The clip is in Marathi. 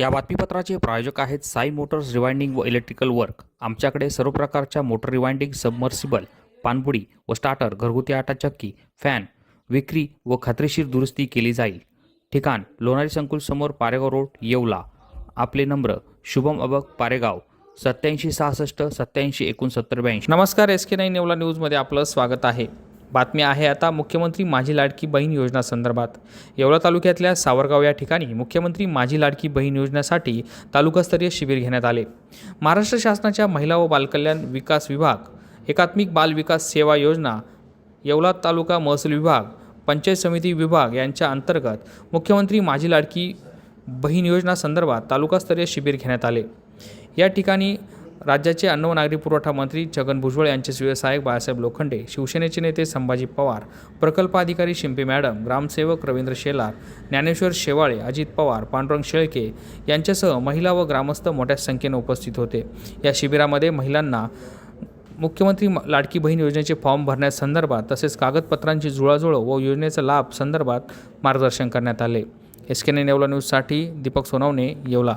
या बातमीपत्राचे प्रायोजक आहेत साई मोटर्स रिवाइंडिंग व इलेक्ट्रिकल वर्क. आमच्याकडे सर्व प्रकारच्या मोटर रिवाइंडिंग सबमर्सिबल पाणबुडी व स्टार्टर घरगुती आटा चक्की फॅन विक्री व खात्रीशीर दुरुस्ती केली जाईल. ठिकाण लोणारी संकुल समोर पारेगाव रोड येवला. आपले नंबर शुभम अबक पारेगाव. सत्याऐंशी सहासष्ट सत्याऐंशी एकोणसत्तर ब्याऐंशी. नमस्कार एस के नाईन येवला न्यूजमध्ये आपलं स्वागत आहे. बातमी आहे आता मुख्यमंत्री माझी लाडकी बहीण योजना संदर्भात. येवला तालुक्यातल्या सावरगाव या ठिकाणी मुख्यमंत्री माझी लाडकी बहीण योजनेसाठी तालुकास्तरीय शिबिर घेण्यात आले. महाराष्ट्र शासनाच्या महिला व बालकल्याण विकास विभाग एकात्मिक बाल विकास सेवा योजना येवला तालुका महसूल विभाग पंचायत समिती विभाग यांच्या अंतर्गत मुख्यमंत्री माझी लाडकी बहीण योजना संदर्भात तालुकास्तरीय शिबिर घेण्यात आले. या ठिकाणी राज्याचे अन्न व नागरी पुरवठा मंत्री छगन भुजबळ यांचे सहाय्यक बाळासाहेब लोखंडे शिवसेनेचे नेते संभाजी पवार प्रकल्प अधिकारी मॅडम ग्रामसेवक रवींद्र शेलार ज्ञानेश्वर शेवाळे अजित पवार पांडुरंग शेळके यांच्यासह महिला व ग्रामस्थ मोठ्या संख्येने उपस्थित होते. या शिबिरामध्ये महिलांना मुख्यमंत्री म- लाडकी बहीण योजनेचे फॉर्म भरण्यासंदर्भात तसेच कागदपत्रांची जुळाजुळ व योजनेचा लाभ संदर्भात मार्गदर्शन करण्यात आले. एस के नेवला न्यूजसाठी Deepak Sonawane Yeola.